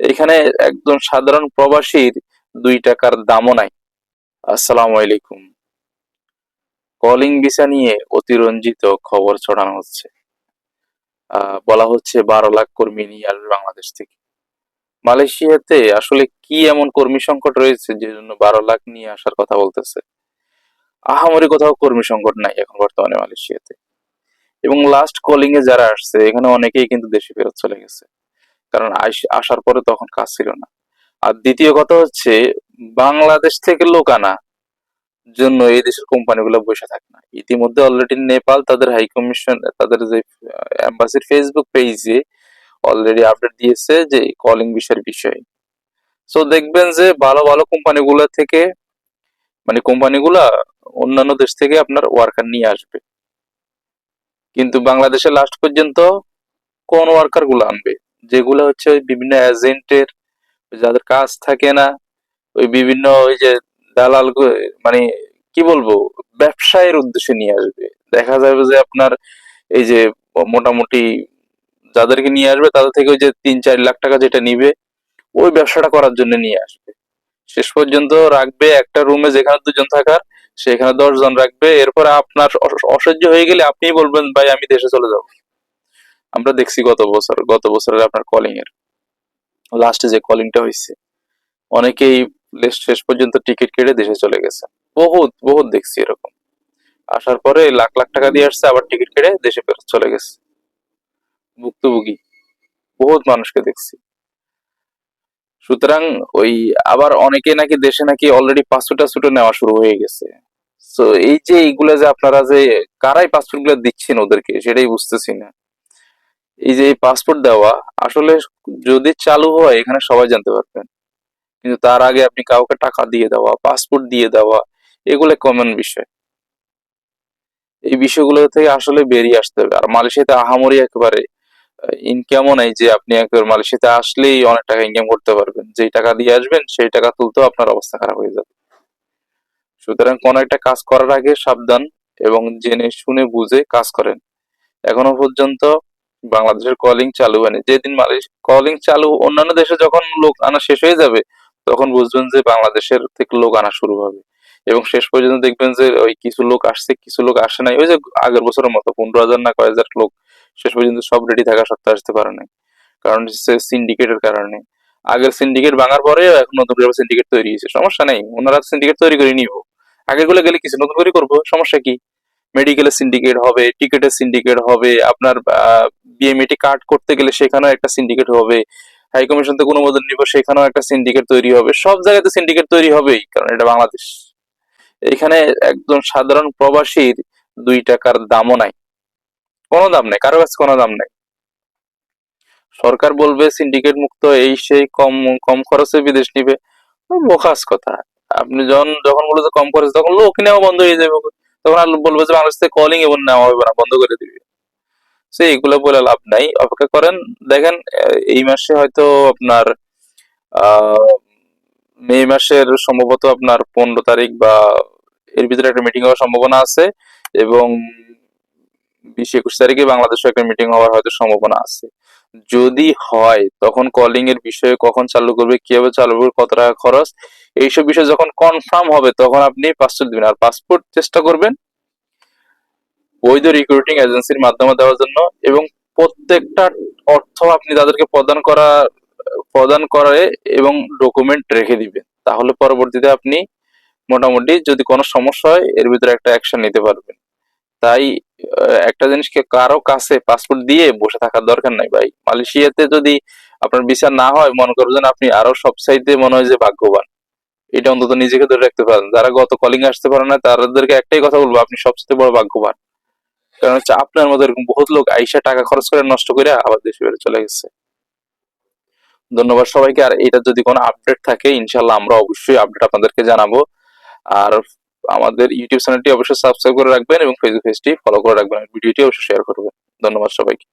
এখানে একজন সাধারণ প্রবাসীর দুই টাকার দামও নাই। আসসালামু আলাইকুম। কলিং ভিসা নিয়ে অতিরঞ্জিত খবর ছড়ানো হচ্ছে। বলা হচ্ছে বারো লাখ কর্মী নিয়ে আসবে বাংলাদেশ থেকে। মালয়েশিয়াতে আসলে কি এমন কর্মী সংকট রয়েছে যে জন্য বারো লাখ নিয়ে আসার কথা বলতেছে? আহামরি কোথাও কর্মী সংকট নাই এখন বর্তমানে মালয়েশিয়াতে। এবং লাস্ট কলিং এ যারা আসছে, এখানে অনেকেই কিন্তু দেশে ফেরত চলে গেছে। কারণ আসার পরে তখন কাজ ছিল না। আর দ্বিতীয় কথা হচ্ছে, বাংলাদেশ থেকে লোক আনা জন্য এই দেশের কোম্পানিগুলো বসে থাকে না। ইতিমধ্যে অলরেডি নেপাল তাদের হাই কমিশন তাদের যে এম্বাসির ফেসবুক পেজে অলরেডি আপডেট দিয়েছে যে কলিং বিষয়ের বিষয়ে। সো দেখবেন যে, ভালো ভালো কোম্পানিগুলো থেকে মানে কোম্পানিগুলা অন্যান্য দেশ থেকে আপনার ওয়ার্কার নিয়ে আসবে। কিন্তু বাংলাদেশে লাস্ট পর্যন্ত কোন ওয়ার্কারগুলো আনবে? যেগুলো হচ্ছে ওই বিভিন্ন এজেন্টের যাদের কাজ থাকে না, ওই বিভিন্ন ওই যে দালাল মানে কি বলব, ব্যবসায়ের উদ্দেশ্যে নিয়ে আসবে। দেখা যাবে যে আপনার এই যে মোটামুটি যাদেরকে নিয়ে আসবে, তাদের থেকে ওই যে তিন চার লাখ টাকা যেটা নিবে, ওই ব্যবসাটা করার জন্য নিয়ে আসবে। শেষ পর্যন্ত রাখবে একটা রুমে যেখানে দুজন থাকার, সেখানে দশ জন রাখবে। এরপরে আপনার অসহ্য হয়ে গেলে আপনিই বলবেন, ভাই, আমি দেশে চলে যাব। আমরা দেখছি গত বছর, গত বছরের আপনার কলিং এর। লাস্টে যে কলিংটা হয়েছে অনেকেই শেষ পর্যন্ত টিকিট কেটে দেশে চলে গেছে। বহুত বহুত দেখছি এরকম। আসার পরে লাখ লাখ টাকা দিয়ে আসছে, আবার টিকিট কেটে দেশে চলে গেছে। ভুক্তভোগী, বহুত মানুষকে দেখছি। সুতরাং ওই আবার অনেকে নাকি দেশে নাকি অলরেডি পাসপোর্ট টাসপোর্ট নেওয়া শুরু হয়ে গেছে। তো এই যে এইগুলা যে আপনারা যে কারাই পাসপোর্টগুলো দিচ্ছেন ওদেরকে, সেটাই বুঝতেছি না। এই যে পাসপোর্ট দেওয়া, আসলে যদি চালু হয়, এখানে সবাই জানতে পারবেন। কিন্তু তার আগে আপনি কাউকে টাকা দিয়ে দেওয়া পাসপোর্ট দিয়ে দেওয়া, এগুলো কমন বিষয়। এই বিষয়গুলো থেকে আসলে বেরিয়ে আসতে হবে। আর মালয়েশিয়াতে আহামরি একেবারে ইনকামও নাই যে আপনি একবার মালয়েশিয়াতে আসলেই অনেক টাকা ইনকাম করতে পারবেন। যেই টাকা দিয়ে আসবেন, সেই টাকা তুলতেও আপনার অবস্থা খারাপ হয়ে যাবে। সুতরাং কোনো একটা কাজ করার আগে সাবধান এবং জেনে শুনে বুঝে কাজ করেন। এখনও পর্যন্ত বাংলাদেশের কলিং চালু হয়নি। যেদিন মালয়েশিয়া কলিং চালু, অন্যান্য দেশে যখন লোক আনা শেষ হয়ে যাবে, তখন বুঝবেন যে বাংলাদেশের থেকে লোক আনা শুরু হবে। এবং শেষ পর্যন্ত দেখবেন যে ওই কিছু লোক আসছে, কিছু লোক আসে নাই। ওই যে আগের বছরের মতো, পনেরো হাজার না কয় হাজার লোক শেষ পর্যন্ত সব রেডি থাকা সত্ত্বেও আসতে পারে নাই। কারণ সিন্ডিকেটের কারণে। আগের সিন্ডিকেট ভাঙার পরে এখন নতুন করে সিন্ডিকেট তৈরি হয়েছে। সমস্যা নেই, ওনারা সিন্ডিকেট তৈরি করে নিব। আগেগুলো গেলে কিছু নতুন করে করব, সমস্যা কি? মেডিকেলের সিন্ডিকেট হবে টিকেটের সিন্ডিকেট হবে, আপনার বিএমএটি কার্ড করতে গেলে সেখানেও একটা সিন্ডিকেট হবে। হাই কমিশন থেকে অনুমোদন নিব, সেখানেও একটা সিন্ডিকেট তৈরি হবে। সব জায়গাতে সিন্ডিকেট তৈরি হবেই, কারণ এটা বাংলাদেশ। এখানে একজন সাধারণ প্রবাসীর দুই টাকার দামও নাই। কোনো দাম নেই, কারও কাছে কোনো দাম নেই। সরকার বলবে সিন্ডিকেট মুক্ত এই, সেই, কম কম খরচে বিদেশ নিবে। বোখাস কথা। আপনি যখন যখন বলবে কম খরচ, তখন লোক নেওয়া বন্ধ হয়ে যাবে। তখন আর বলবে যে বাংলাদেশ থেকে কলিং এবং নেওয়া হবে না, বন্ধ করে দিবে। সে এগুলো বলে লাভ নাই। অপেক্ষা করেন, দেখেন এই মাসে হয়তো আপনার মে মাসের সম্ভবত আপনার পনেরো তারিখ বা এর ভিতরে একটা মিটিং হওয়ার সম্ভাবনা আছে এবং বিশ একুশ তারিখে বাংলাদেশে একটা মিটিং হওয়ার হয়তো সম্ভাবনা আছে। যদি হয়, তখন কলিং এর বিষয়ে কখন চালু করবে, কীভাবে চালু করবে, কত টাকা খরচ, এইসব বিষয় যখন কনফার্ম হবে, তখন আপনি পাসপোর্ট দিবেন। আর পাসপোর্ট চেষ্টা করবেন বৈধ রিক্রুটিং এজেন্সির মাধ্যমে দেওয়ার জন্য এবং প্রত্যেকটা অর্থ আপনি তাদেরকে প্রদান করা, প্রদান করে এবং ডকুমেন্ট রেখে দিবেন তাহলে পরবর্তীতে আপনি মোটামুটি যদি কোনো সমস্যা হয়, এর ভিতরে একটা অ্যাকশন নিতে পারবেন। তাই একটা জিনিসকে কারও কাছে পাসপোর্ট দিয়ে বসে থাকার দরকার নাই ভাই। মালয়েশিয়াতে যদি আপনার বিচার না হয়, মনে করবেন আপনি আরও সব সাইডে মনে হয় যে ভাগ্যবান। এটা অন্তত নিজেকে ধরে রাখতে পারেন। যারা গত কলিং আসতে পারে না, তাদেরকে একটাই কথা বলব, আপনি সবচেয়ে বড় ভাগ্যবান। কারণ হচ্ছে আপনার মতো এরকম বহুত লোক আইসা টাকা খরচ করে নষ্ট করে আবার দেশে বেড়ে চলে গেছে। ধন্যবাদ সবাইকে। আর এটা যদি কোনো আপডেট থাকে ইনশাল্লাহ আমরা অবশ্যই আপডেট আপনাদেরকে জানাব। আর আমাদের ইউটিউব চ্যানেলটি অবশ্যই সাবস্ক্রাইব করে রাখবেন এবং ফেসবুক পেজটি ফলো করে রাখবেন। ভিডিওটি অবশ্যই শেয়ার করবেন। ধন্যবাদ সবাইকে।